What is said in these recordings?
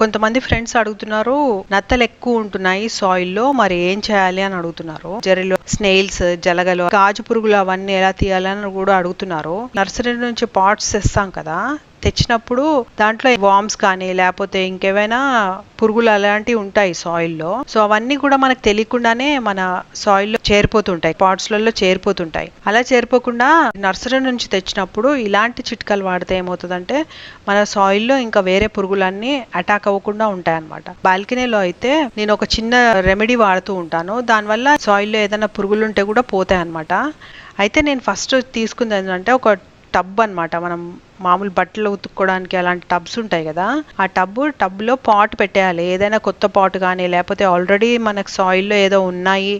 కొంతమంది ఫ్రెండ్స్ అడుగుతున్నారు నత్తలు ఎక్కువ ఉంటున్నాయి సాయిల్లో మరి ఏం చేయాలి అని అడుగుతున్నారు. జరీలో స్నేల్స్ జలగలు గాజు పురుగులు అవన్నీ ఎలా తీయాలని కూడా అడుగుతున్నారు. నర్సరీ నుంచి పాట్స్ తెస్తాం కదా తెచ్చినప్పుడు దాంట్లో వామ్స్ కానీ లేకపోతే ఇంకేమైనా పురుగులు అలాంటివి ఉంటాయి సాయిల్లో సో అవన్నీ కూడా మనకు తెలియకుండానే మన సాయిల్లో చేరిపోతుంటాయి పాట్స్లలో చేరిపోతుంటాయి. అలా చేరిపోకుండా నర్సరీ నుంచి తెచ్చినప్పుడు ఇలాంటి చిట్కాలు వాడితే ఏమవుతుందంటే మన సాయిల్లో ఇంకా వేరే పురుగులన్నీ అటాక్ అవ్వకుండా ఉంటాయి అనమాట బాల్కనీలో అయితే నేను ఒక చిన్న రెమెడీ వాడుతూ ఉంటాను. దానివల్ల సాయిల్లో ఏదైనా పురుగులు ఉంటే కూడా పోతాయి అనమాట అయితే నేను ఫస్ట్ తీసుకుంది ఏంటంటే ఒక టబ్ అన్నమాట. మనం మామూలు బట్టలు ఉతుక్కోవడానికి అలాంటి టబ్స్ ఉంటాయి కదా ఆ టబ్ టబ్లో పాట్ పెట్టేయాలి. ఏదైనా కొత్త పాట్ కానీ లేకపోతే ఆల్రెడీ మనకు సాయిల్లో ఏదో ఉన్నాయి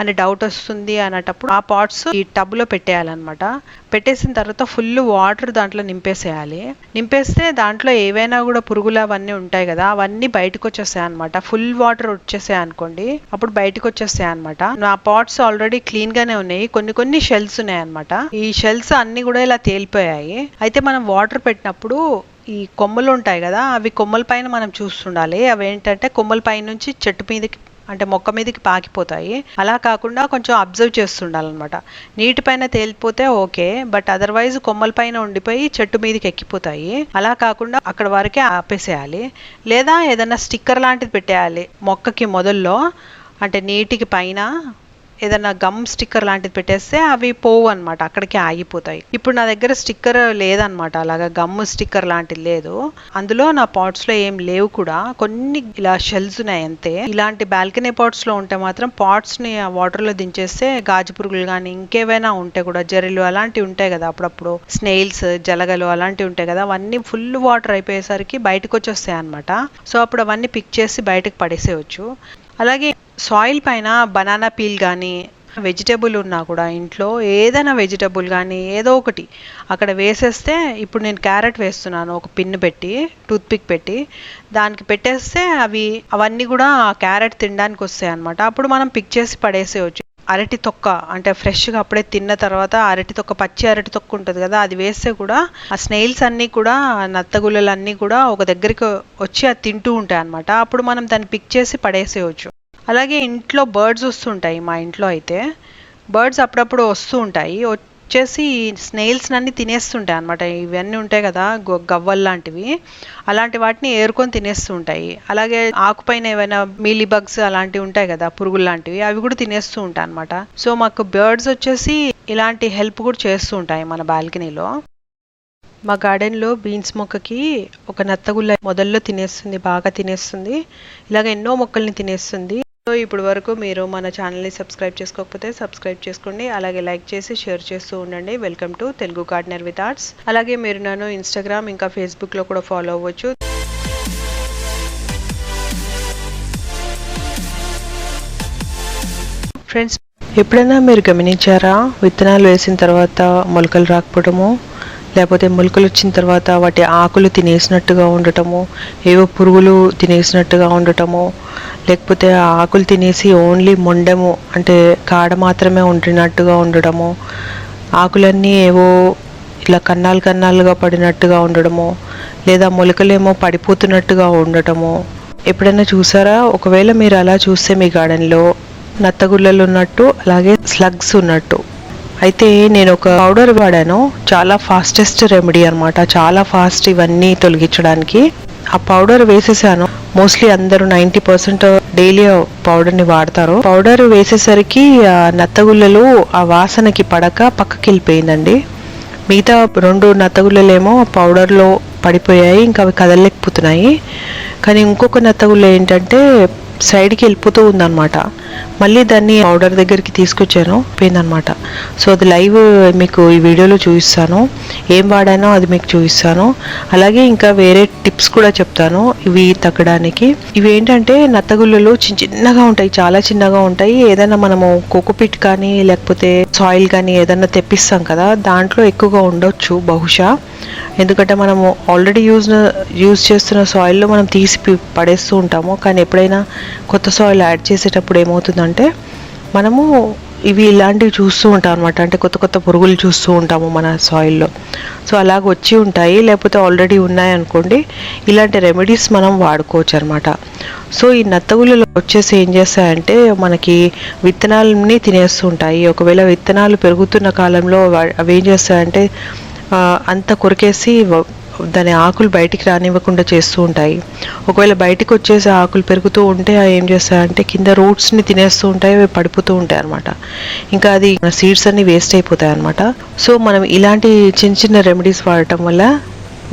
అని డౌట్ వస్తుంది అనేటప్పుడు ఆ పాట్స్ ఈ టబ్లో పెట్టేయాలన్నమాట. పెట్టేసిన తర్వాత ఫుల్ వాటర్ దాంట్లో నింపేసేయాలి. నింపేస్తే దాంట్లో ఏవైనా కూడా పురుగులు అవన్నీ ఉంటాయి కదా అవన్నీ బయటకు వచ్చేస్తాయి అనమాట ఫుల్ వాటర్ వచ్చేసాయి అనుకోండి అప్పుడు బయటకు వచ్చేస్తాయి అనమాట నా పాట్స్ ఆల్రెడీ క్లీన్ గానే ఉన్నాయి. కొన్ని కొన్ని షెల్స్ ఉన్నాయి అనమాట ఈ షెల్స్ అన్ని కూడా ఇలా తేలిపోయాయి. అయితే మనం వాటర్ పెట్టినప్పుడు ఈ కొమ్మలు ఉంటాయి కదా అవి కొమ్మల పైన మనం చూస్తుండాలి. అవి ఏంటంటే కొమ్మల పైన నుంచి చెట్టు మీదకి అంటే మొక్క మీదకి పాకిపోతాయి. అలా కాకుండా కొంచెం అబ్జర్వ్ చేస్తుండాలన్నమాట. నీటి పైన తేలిపోతే ఓకే బట్ అదర్వైజ్ కొమ్మల పైన ఉండిపోయి చెట్టు మీదకి ఎక్కిపోతాయి. అలా కాకుండా అక్కడ వరకే ఆపేసేయాలి. లేదా ఏదైనా స్టిక్కర్ లాంటిది పెట్టేయాలి మొక్కకి మొదల్లో. అంటే నీటికి పైన ఏదైనా గమ్ స్టిక్కర్ లాంటిది పెట్టేస్తే అవి పోవు అనమాట అక్కడికి ఆగిపోతాయి. ఇప్పుడు నా దగ్గర స్టిక్కర్ లేదనమాట అలాగా గమ్ స్టిక్కర్ లాంటిది లేదు. అందులో నా పాట్స్లో ఏం లేవు కూడా కొన్ని ఇలా షెల్స్ ఉన్నాయి అంతే. ఇలాంటి బాల్కనీ పాట్స్లో ఉంటే మాత్రం పాట్స్ని వాటర్లో దించేస్తే గాజు పురుగులు కానీ ఇంకేవైనా ఉంటే కూడా జరీలు అలాంటివి ఉంటాయి కదా అప్పుడప్పుడు. స్నేల్స్ జలగలు అలాంటివి ఉంటాయి కదా అవన్నీ ఫుల్ వాటర్ అయిపోయేసరికి బయటకు వచ్చేస్తాయి అనమాట సో అప్పుడు అవన్నీ పిక్ చేసి బయటకు పడేసేయచ్చు. అలాగే సాయిల్ పైన బనానా పీల్ కానీ వెజిటేబుల్ ఉన్నా కూడా ఇంట్లో ఏదైనా వెజిటేబుల్ కానీ ఏదో ఒకటి అక్కడ వేసేస్తే ఇప్పుడు నేను క్యారెట్ వేస్తున్నాను ఒక పిన్ పెట్టి టూత్పిక్ పెట్టి దానికి పెట్టేస్తే అవి అవన్నీ కూడా ఆ క్యారెట్ తినడానికి వస్తాయి అనమాట అప్పుడు మనం పిక్ చేసి పడేసేయచ్చు. అరటి తొక్క అంటే ఫ్రెష్గా అప్పుడే తిన్న తర్వాత అరటి తొక్క పచ్చి అరటి తొక్క ఉంటుంది కదా అది వేస్తే కూడా ఆ స్నేల్స్ అన్నీ కూడా నత్తగుల్లలు అన్నీ కూడా ఒక దగ్గరికి వచ్చి అది తింటూ ఉంటాయి అనమాట అప్పుడు మనం దాన్ని పిక్ చేసి పడేసేయచ్చు. అలాగే ఇంట్లో బర్డ్స్ వస్తుంటాయి మా ఇంట్లో అయితే. బర్డ్స్ అప్పుడప్పుడు వస్తూ ఉంటాయి. వచ్చేసి స్నేల్స్ని అన్నీ తినేస్తుంటాయి అనమాట ఇవన్నీ ఉంటాయి కదా గవ్వల్ లాంటివి. అలాంటి వాటిని ఏరుకొని తినేస్తూ ఉంటాయి అలాగే ఆకుపైన ఏవైనా మీలీ బగ్స్ అలాంటివి ఉంటాయి కదా పురుగులు లాంటివి అవి కూడా తినేస్తూ ఉంటాయి అనమాట సో మాకు బర్డ్స్ వచ్చేసి ఇలాంటి హెల్ప్ కూడా చేస్తూ ఉంటాయి మన బాల్కనీలో. మా గార్డెన్లో బీన్స్ మొక్కకి ఒక నత్తగుల్ల మొదల్లో తినేస్తుంది బాగా తినేస్తుంది. ఇలాగ ఎన్నో మొక్కల్ని తినేస్తుంది. సో ఇప్పుడు వరకు మీరు మన ఛానల్ని సబ్స్క్రైబ్ చేసుకోకపోతే సబ్స్క్రైబ్ చేసుకోండి. అలాగే లైక్ చేసి షేర్ చేస్తూ ఉండండి. Welcome to Telugu gardener with arts. అలాగే మీరు నన్ను ఇన్స్టాగ్రామ్ ఇంకా ఫేస్బుక్లో కూడా ఫాలో అవ్వచ్చు. ఫ్రెండ్స్ ఎప్పుడైనా మీరు గమనించారా? విత్తనాలు వేసిన తర్వాత మొలకలు రాకపోవడము? లేకపోతే మొలకలు వచ్చిన తర్వాత వాటి ఆకులు తినేసినట్టుగా ఉండటము ఏవో పురుగులు తినేసినట్టుగా ఉండటము లేకపోతే ఆకులు తినేసి ఓన్లీ మొండము అంటే కాడ మాత్రమే ఉండినట్టుగా ఉండడము ఆకులన్నీ ఏవో ఇట్లా కన్నాలు కన్నాలుగా పడినట్టుగా ఉండడము లేదా మొలకలేమో పడిపోతున్నట్టుగా ఉండటము. ఎప్పుడైనా చూసారా? ఒకవేళ మీరు అలా చూస్తే మీ గార్డెన్లో నత్తగుల్లలు ఉన్నట్టు అలాగే స్లగ్స్ ఉన్నట్టు. అయితే నేను ఒక పౌడర్ వాడాను. చాలా ఫాస్టెస్ట్ రెమెడీ అనమాట చాలా ఫాస్ట్ ఇవన్నీ తొలగించడానికి. ఆ పౌడర్ వేసేసాను. మోస్ట్లీ అందరూ నైంటీ పర్సెంట్ డైలీ పౌడర్ని వాడతారు. పౌడర్ వేసేసరికి ఆ నత్తగుల్లలు ఆ వాసనకి పడక పక్కకి వెళ్ళిపోయిందండి. మిగతా రెండు నత్తగుల్లలేమో పౌడర్లో పడిపోయాయి. ఇంకా అవి కదలలేకపోతున్నాయి. కానీ ఇంకొక నత్తగుల్ల ఏంటంటే సైడ్కి వెళ్ళిపోతూ ఉందన్నమాట. మళ్ళీ దాన్ని ఆర్డర్ దగ్గరికి తీసుకొచ్చాను పోయిందనమాట సో అది లైవ్ మీకు ఈ వీడియోలో చూపిస్తాను. ఏం వాడానో అది మీకు చూపిస్తాను. అలాగే ఇంకా వేరే టిప్స్ కూడా చెప్తాను ఇవి తగ్గడానికి. ఇవి ఏంటంటే నత్తగుల్లలు చిన్న చిన్నగా ఉంటాయి చాలా చిన్నగా ఉంటాయి. ఏదైనా మనము కోకోపిట్ కానీ లేకపోతే సాయిల్ కానీ ఏదైనా తెప్పిస్తాం కదా దాంట్లో ఎక్కువగా ఉండొచ్చు బహుశా. ఎందుకంటే మనము ఆల్రెడీ యూజ్ యూజ్ చేస్తున్న సాయిల్లో మనం తీసి పడేస్తూ ఉంటాము. కానీ ఎప్పుడైనా కొత్త సాయిల్ యాడ్ చేసేటప్పుడు ఏమవుతుందంటే మనము ఇవి ఇలాంటివి చూస్తూ ఉంటాం అనమాట అంటే కొత్త కొత్త పురుగులు చూస్తూ ఉంటాము మన సాయిల్లో సో అలాగ వచ్చి ఉంటాయి. లేకపోతే ఆల్రెడీ ఉన్నాయనుకోండి ఇలాంటి రెమెడీస్ మనం వాడుకోవచ్చు అనమాట సో ఈ నత్తగుళ్ళలో వచ్చేసి ఏం చేస్తాయంటే మనకి విత్తనాలని తినేస్తూ ఉంటాయి. ఒకవేళ విత్తనాలు పెరుగుతున్న కాలంలో అవి ఏం చేస్తాయంటే అంత కొరికేసి దాని ఆకులు బయటికి రానివ్వకుండా చేస్తూ ఉంటాయి. ఒకవేళ బయటికి వచ్చేసి ఆకులు పెరుగుతూ ఉంటే అవి ఏం చేస్తాయంటే కింద రూట్స్ని తినేస్తూ ఉంటాయి అవి పడిపోతూ ఉంటాయి అనమాట ఇంకా అది సీడ్స్ అన్ని వేస్ట్ అయిపోతాయి అనమాట సో మనం ఇలాంటి చిన్న చిన్న రెమెడీస్ వాడటం వల్ల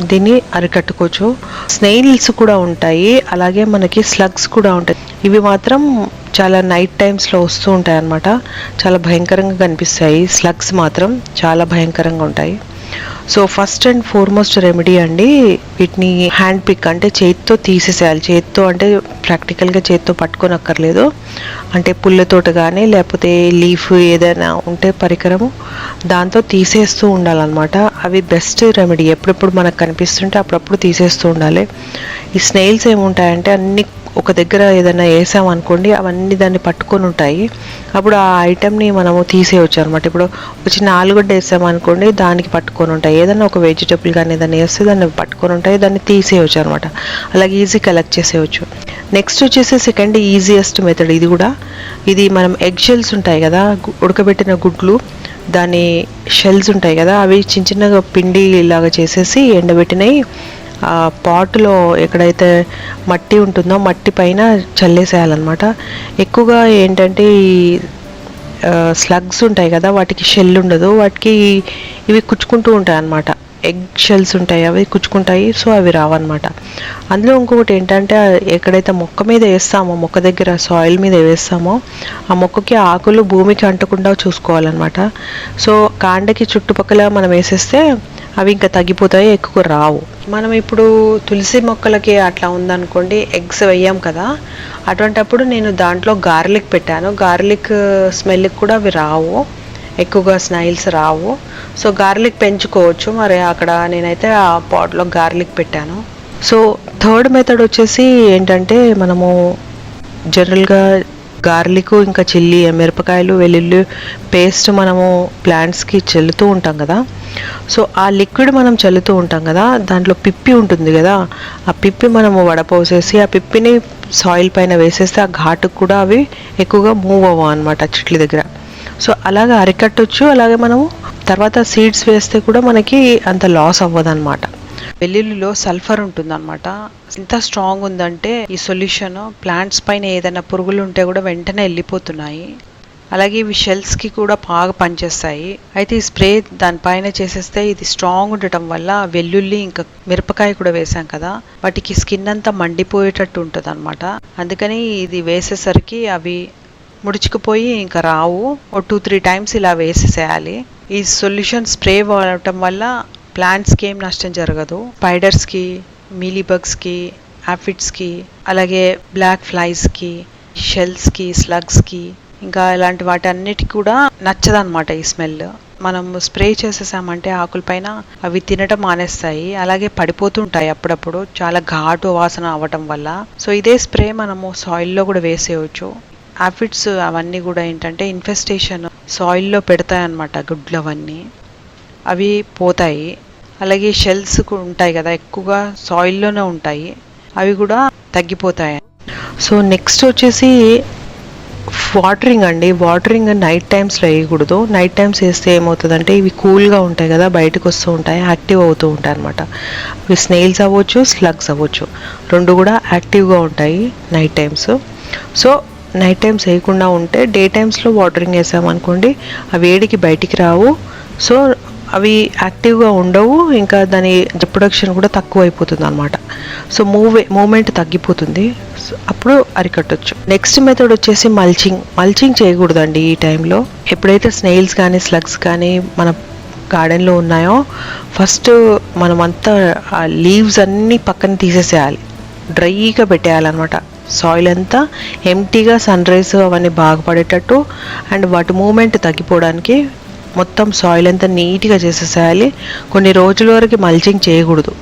దీన్ని అరికట్టుకోవచ్చు. స్నెయిల్స్ కూడా ఉంటాయి అలాగే మనకి స్లగ్స్ కూడా ఉంటాయి. ఇవి మాత్రం చాలా నైట్ టైమ్స్లో వస్తూ ఉంటాయి అన్నమాట. చాలా భయంకరంగా కనిపిస్తాయి. స్లగ్స్ మాత్రం చాలా భయంకరంగా ఉంటాయి. So first and foremost remedy అండి వీటిని హ్యాండ్ పిక్ అంటే చేతితో తీసేసేయాలి. చేతితో అంటే ప్రాక్టికల్గా చేతితో పట్టుకోనక్కర్లేదు. అంటే పుల్లతోట కానీ లేకపోతే లీఫ్ ఏదైనా ఉంటే పరికరము దాంతో తీసేస్తూ ఉండాలన్నమాట. అవి బెస్ట్ రెమెడీ. ఎప్పుడెప్పుడు మనకు కనిపిస్తుంటే అప్పుడప్పుడు తీసేస్తూ ఉండాలి. ఈ స్నేల్స్ ఏముంటాయంటే అన్ని ఒక దగ్గర ఏదైనా వేసామనుకోండి అవన్నీ దాన్ని పట్టుకొని ఉంటాయి. అప్పుడు ఆ ఐటెంని మనము తీసేయచ్చు అనమాట ఇప్పుడు ఒక చిన్న ఆలుగడ్డ వేసామనుకోండి దానికి పట్టుకొని ఉంటాయి. ఏదైనా ఒక వెజిటబుల్ కానీ ఏదైనా వేస్తే దాన్ని పట్టుకొని ఉంటాయి దాన్ని తీసేయచ్చు అనమాట అలాగే ఈజీ కలెక్ట్ చేసేయచ్చు. నెక్స్ట్ వచ్చేసి సెకండ్ ఈజియెస్ట్ మెథడ్ ఇది కూడా. ఇది మనం ఎగ్ షెల్స్ ఉంటాయి కదా ఉడకబెట్టిన గుడ్లు దాని షెల్స్ ఉంటాయి కదా అవి చిన్న చిన్నగా పిండి లాగా చేసేసి ఎండబెట్టినవి పాటులో ఎక్కడైతే మట్టి ఉంటుందో మట్టి పైన చల్లేసేయాలన్నమాట. ఎక్కువగా ఏంటంటే ఈ స్లగ్స్ ఉంటాయి కదా వాటికి షెల్ ఉండదు. వాటికి ఇవి కుచ్చుకుంటూ ఉంటాయి అన్నమాట ఎగ్ షెల్స్ ఉంటాయి అవి కుచ్చుకుంటాయి సో అవి రావన్నమాట. అందులో ఇంకొకటి ఏంటంటే ఎక్కడైతే మొక్క మీద వేస్తామో మొక్క దగ్గర సాయిల్ మీద వేస్తామో ఆ మొక్కకి ఆకులు భూమికి అంటకుండా చూసుకోవాలన్నమాట. సో కాండకి చుట్టుపక్కల మనం వేసేస్తే అవి ఇంకా తగ్గిపోతాయి ఎక్కువ రావు. మనం ఇప్పుడు తులసి మొక్కలకి అట్లా ఉందనుకోండి ఎగ్స్ వేయం కదా. అటువంటప్పుడు నేను దాంట్లో గార్లిక్ పెట్టాను. గార్లిక్ స్మెల్కి కూడా అవి రావు. ఎక్కువగా స్నైల్స్ రావు. సో గార్లిక్ పెంచుకోవచ్చు. మరి అక్కడ నేనైతే ఆ పాట్లో గార్లిక్ పెట్టాను. సో థర్డ్ మెథడ్ వచ్చేసి ఏంటంటే మనము జనరల్గా గార్లిక్ ఇంకా చిల్లీ మిరపకాయలు వెల్లుల్లి పేస్ట్ మనము ప్లాంట్స్కి చల్లుతూ ఉంటాం కదా. సో ఆ లిక్విడ్ మనం చల్లుతూ ఉంటాం కదా దాంట్లో పిప్పి ఉంటుంది కదా. ఆ పిప్పి మనము వడపోసేసి ఆ పిప్పిని సాయిల్ పైన వేసేస్తే ఆ ఘాటుకు కూడా అవి ఎక్కువగా మూవ్ అవ్వ అనమాట చెట్ల దగ్గర. సో అలాగే అరికట్టొచ్చు అలాగే మనము తర్వాత సీడ్స్ వేస్తే కూడా మనకి అంత లాస్ అవ్వదన్నమాట. వెల్లుల్లిలో సల్ఫర్ ఉంటుందన్నమాట. ఎంత స్ట్రాంగ్ ఉందంటే ఈ సొల్యూషన్ ప్లాంట్స్ పైన ఏదైనా పురుగులు ఉంటే కూడా వెంటనే వెళ్ళిపోతున్నాయి. అలాగే ఇవి షెల్స్కి కూడా బాగా పనిచేస్తాయి. అయితే ఈ స్ప్రే దానిపైన చేసేస్తే ఇది స్ట్రాంగ్ ఉండటం వల్ల వెల్లుల్లి ఇంకా మిరపకాయ కూడా వేసాం కదా వాటికి స్కిన్ అంతా మండిపోయేటట్టు ఉంటుంది అనమాట అందుకని ఇది వేసేసరికి అవి ముడుచుకుపోయి ఇంకా రావు. ఓ టూ త్రీ టైమ్స్ ఇలా వేసేసేయాలి. ఈ సొల్యూషన్ స్ప్రే వాడటం వల్ల ప్లాంట్స్కి ఏం నష్టం జరగదు. స్పైడర్స్కి మీలీబగ్స్కి యాఫిడ్స్కి అలాగే బ్లాక్ ఫ్లైస్కి షెల్స్కి స్లగ్స్కి ఇంకా ఇలాంటి వాటి అన్నిటికి కూడా నచ్చదనమాట ఈ స్మెల్. మనం స్ప్రే చేసేసామంటే ఆకులపైన అవి తినటం మానేస్తాయి. అలాగే పడిపోతుంటాయి అప్పుడప్పుడు. చాలా ఘాటు వాసన అవ్వటం వల్ల. సో ఇదే స్ప్రే మనము సాయిల్లో కూడా వేసేయచ్చు. ఆఫిడ్స్ అవన్నీ కూడా ఏంటంటే ఇన్ఫెస్టేషన్ సాయిల్లో పెడతాయి అన్నమాట గుడ్లు అవన్నీ. అవి పోతాయి. అలాగే షెల్స్ కూడా ఉంటాయి కదా ఎక్కువగా సాయిల్లోనే ఉంటాయి. అవి కూడా తగ్గిపోతాయి. సో నెక్స్ట్ వచ్చేసి వాటరింగ్ అండి. వాటరింగ్ నైట్ టైమ్స్లో వేయకూడదు. నైట్ టైమ్స్ వేస్తే ఏమవుతుందంటే ఇవి కూల్గా ఉంటాయి కదా బయటకు వస్తూ ఉంటాయి యాక్టివ్ అవుతూ ఉంటాయి అనమాట ఇవి స్నేల్స్ అవ్వచ్చు స్లగ్స్ అవ్వచ్చు. రెండు కూడా యాక్టివ్గా ఉంటాయి night times so night times వేయకుండా ఉంటే డే టైమ్స్లో వాటరింగ్ వేసామనుకోండి ఆ వేడికి బయటికి రావు. సో అవి యాక్టివ్గా ఉండవు ఇంకా దాని ప్రొడక్షన్ కూడా తక్కువ అయిపోతుంది అనమాట సో మూవ్ మూమెంట్ తగ్గిపోతుంది. అప్పుడు అరికట్టచ్చు. నెక్స్ట్ మెథడ్ వచ్చేసి మల్చింగ్. మల్చింగ్ చేయకూడదండి ఈ టైంలో. ఎప్పుడైతే స్నేల్స్ కానీ స్లగ్స్ కానీ మన గార్డెన్లో ఉన్నాయో ఫస్ట్ మనమంతా ఆ లీవ్స్ అన్నీ పక్కన తీసేసేయాలి. డ్రైగా పెట్టేయాలన్నమాట. సాయిల్ అంతా ఎంటీగా సన్ రైస్ అవన్నీ బాగా పడేటట్టు అండ్ వాటి మూమెంట్ తగ్గిపోవడానికి మొత్తం సాయిల్ అంతా నీట్గా చేసేసేయాలి. కొన్ని రోజుల వరకు మల్చింగ్ చేయకూడదు.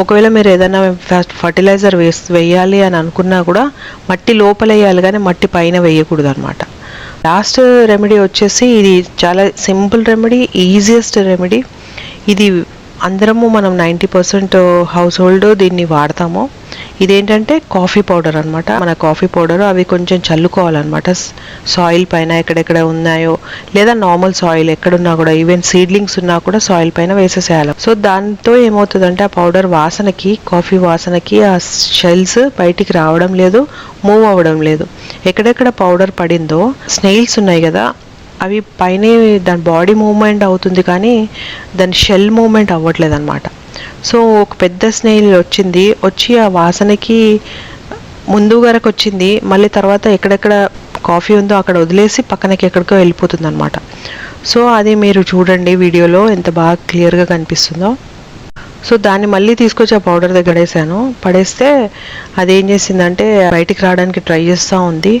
ఒకవేళ మీరు ఏదైనా ఫస్ట్ ఫర్టిలైజర్ వేస్ వేయాలి అని అనుకున్నా కూడా మట్టి లోపల వేయాలి కానీ మట్టి పైన వేయకూడదు అనమాట లాస్ట్ రెమెడీ వచ్చేసి ఇది చాలా సింపుల్ రెమెడీ ఈజియెస్ట్ రెమెడీ ఇది అందరము మనం నైంటీ పర్సెంట్ హౌస్ హోల్డ్ దీన్ని వాడతాము. ఇదేంటంటే కాఫీ పౌడర్ అనమాట మన కాఫీ పౌడర్ అవి కొంచెం చల్లుకోవాలన్నమాట. సాయిల్ పైన ఎక్కడెక్కడ ఉన్నాయో లేదా నార్మల్ సాయిల్ ఎక్కడున్నా కూడా ఈవెన్ సీడ్లింగ్స్ ఉన్నా కూడా సాయిల్ పైన వేసేసేయాలి. సో దాంతో ఏమవుతుందంటే ఆ పౌడర్ వాసనకి కాఫీ వాసనకి ఆ షెల్స్ బయటికి రావడం లేదు మూవ్ అవ్వడం లేదు. ఎక్కడెక్కడ పౌడర్ పడిందో స్నేల్స్ ఉన్నాయి కదా అవి పైన దాని బాడీ మూమెంట్ అవుతుంది కానీ దాని షెల్ మూమెంట్ అవ్వట్లేదు అనమాట సో ఒక పెద్ద స్నేహిల్ వచ్చింది. వచ్చి ఆ వాసనకి ముందు వరకు వచ్చింది. మళ్ళీ తర్వాత ఎక్కడెక్కడ కాఫీ ఉందో అక్కడ వదిలేసి పక్కనకి ఎక్కడికో వెళ్ళిపోతుంది అనమాట సో అది మీరు చూడండి వీడియోలో ఎంత బాగా క్లియర్గా కనిపిస్తుందో. సో దాన్ని మళ్ళీ తీసుకొచ్చి ఆ పౌడర్ దగ్గర వేసాను. పడేస్తే అది ఏం చేసిందంటే బయటికి రావడానికి ట్రై చేస్తూ ఉంది.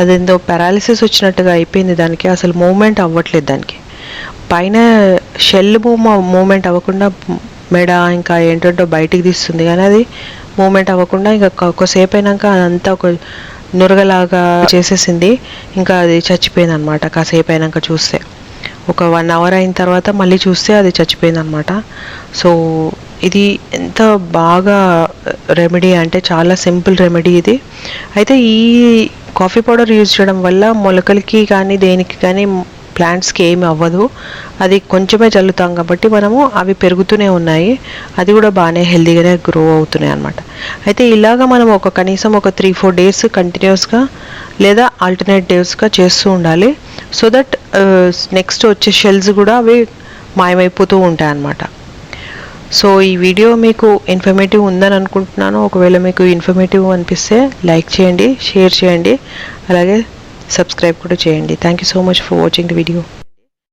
అదేందో పారాలిసిస్ వచ్చినట్టుగా అయిపోయింది దానికి. అసలు మూమెంట్ అవ్వట్లేదు దానికి. పైన షెల్ మూమెంట్ అవ్వకుండా మెడ ఇంకా ఏంటంటో బయటికి తీస్తుంది. కానీ అది మూమెంట్ అవ్వకుండా ఇంకా ఒకసేపు అయినాక అదంతా ఒక నురగలాగా చేసేసింది. ఇంకా అది చచ్చిపోయింది అనమాట కాసేపు అయినాక చూస్తే. ఒక వన్ అవర్ అయిన తర్వాత మళ్ళీ చూస్తే అది చచ్చిపోయింది అనమాట సో ఇది ఎంత బాగా రెమెడీ అంటే చాలా సింపుల్ రెమెడీ ఇది. అయితే ఈ కాఫీ పౌడర్ యూజ్ చేయడం వల్ల మొలకలకి కానీ దేనికి కానీ ప్లాంట్స్కి ఏమి అవ్వదు. అది కొంచెమే చల్లుతాం కాబట్టి మనము అవి పెరుగుతూనే ఉన్నాయి. అది కూడా బాగానే హెల్తీగానే గ్రో అవుతున్నాయి అనమాట అయితే ఇలాగ మనం ఒక కనీసం ఒక త్రీ ఫోర్ డేస్ కంటిన్యూస్గా లేదా ఆల్టర్నేట్ డేస్గా చేస్తూ ఉండాలి. సో దట్ నెక్స్ట్ వచ్చే షెల్స్ కూడా అవి మాయమైపోతూ ఉంటాయి అన్నమాట. సో ఈ వీడియో మీకు ఇన్ఫర్మేటివ్ ఉందని అనుకుంటున్నాను. ఒకవేళ మీకు ఇన్ఫర్మేటివ్ అనిపిస్తే లైక్ చేయండి షేర్ చేయండి. అలాగే సబ్స్క్రైబ్ కూడా చేయండి. Thank you so much for watching the video